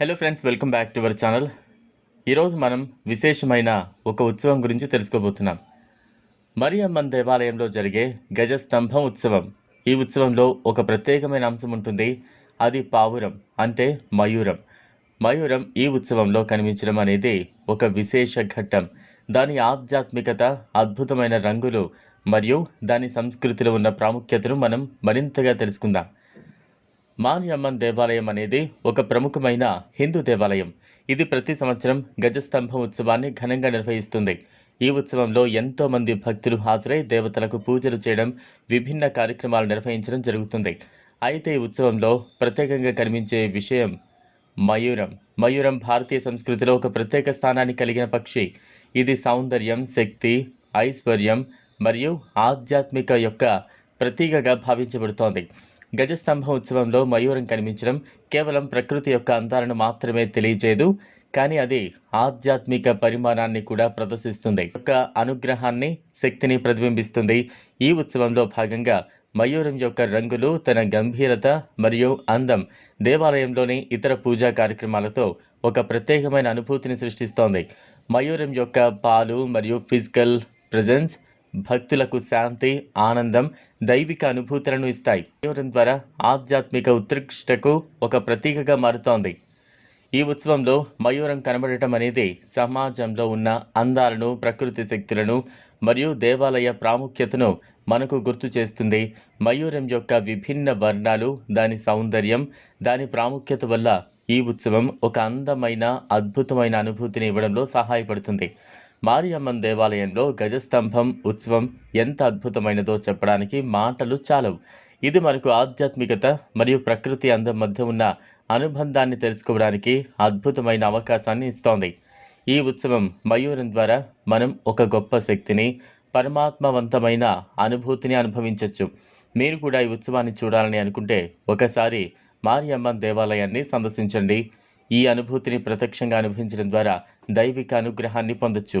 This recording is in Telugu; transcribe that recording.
Hello friends welcome back to our channel ఈరోజు మనం విశేషమైన ఒక ఉత్సవం గురించి తెలుసుకోబోతున్నాం. మరియమ్మన్ దేవాలయంలో జరిగే గజస్తంభం ఉత్సవం. ఈ ఉత్సవంలో ఒక ప్రత్యేకమైన అంశం ఉంటుంది. అది పావురం అంటే మయూరం. మయూరం ఈ ఉత్సవంలో కనిపించడం అనేది ఒక విశేష ఘట్టం. దాని ఆధ్యాత్మికత అద్భుతమైన రంగులు మరియు దాని సంస్కృతిలో ఉన్న ప్రాముఖ్యతను మనం మరింతగా తెలుసుకుందాం. మారియమ్మన్ దేవాలయం అనేది ఒక ప్రముఖమైన హిందూ దేవాలయం. ఇది ప్రతి సంవత్సరం గజస్తంభం ఉత్సవాన్ని ఘనంగా నిర్వహిస్తుంది. ఈ ఉత్సవంలో ఎంతో మంది భక్తులు హాజరై దేవతలకు పూజలు చేయడం విభిన్న కార్యక్రమాలు నిర్వహించడం జరుగుతుంది. అయితే ఈ ఉత్సవంలో ప్రత్యేకంగా కనిపించే విషయం మయూరం. మయూరం భారతీయ సంస్కృతిలో ఒక ప్రత్యేక స్థానాన్ని కలిగిన పక్షి. ఇది సౌందర్యం శక్తి ఐశ్వర్యం మరియు ఆధ్యాత్మిక యొక్క ప్రతీకగా భావించబడుతోంది. గజస్తంభ ఉత్సవంలో మయూరం కనిపించడం కేవలం ప్రకృతి యొక్క అందాలను మాత్రమే తెలియజేయదు కానీ అది ఆధ్యాత్మిక పరిమాణాన్ని కూడా ప్రదర్శిస్తుంది. యొక్క అనుగ్రహాన్ని శక్తిని ప్రతిబింబిస్తుంది. ఈ ఉత్సవంలో భాగంగా మయూరం యొక్క రంగులు తన గంభీరత మరియు అందం దేవాలయంలోని ఇతర పూజా కార్యక్రమాలతో ఒక ప్రత్యేకమైన అనుభూతిని సృష్టిస్తోంది. మయూరం యొక్క పాలు మరియు ఫిజికల్ ప్రెజెన్స్ భక్తులకు శాంతి ఆనందం దైవిక అనుభూతులను ఇస్తాయి. మయూరం ద్వారా ఆధ్యాత్మిక ఉత్కృష్టకు ఒక ప్రతీకగా మారుతోంది. ఈ ఉత్సవంలో మయూరం కనబడటం అనేది సమాజంలో ఉన్న అందాలను ప్రకృతి శక్తులను మరియు దేవాలయ ప్రాముఖ్యతను మనకు గుర్తు చేస్తుంది. మయూరం యొక్క విభిన్న వర్ణాలు దాని సౌందర్యం దాని ప్రాముఖ్యత వల్ల ఈ ఉత్సవం ఒక అందమైన అద్భుతమైన అనుభూతిని ఇవ్వడంలో సహాయపడుతుంది. మారియమ్మన్ దేవాలయంలో గజస్తంభం ఉత్సవం ఎంత అద్భుతమైనదో చెప్పడానికి మాటలు చాలవు. ఇది మనకు ఆధ్యాత్మికత మరియు ప్రకృతి అందం మధ్య ఉన్న అనుబంధాన్ని తెలుసుకోవడానికి అద్భుతమైన అవకాశాన్ని ఇస్తోంది. ఈ ఉత్సవం మయూరం ద్వారా మనం ఒక గొప్ప శక్తిని పరమాత్మవంతమైన అనుభూతిని అనుభవించవచ్చు మీరు కూడా ఈ ఉత్సవాన్ని చూడాలని అనుకుంటే ఒకసారి మారియమ్మన్ దేవాలయాన్ని సందర్శించండి. ఈ అనుభూతిని ప్రత్యక్షంగా అనుభవించడం ద్వారా దైవిక అనుగ్రహాన్ని పొందొచ్చు.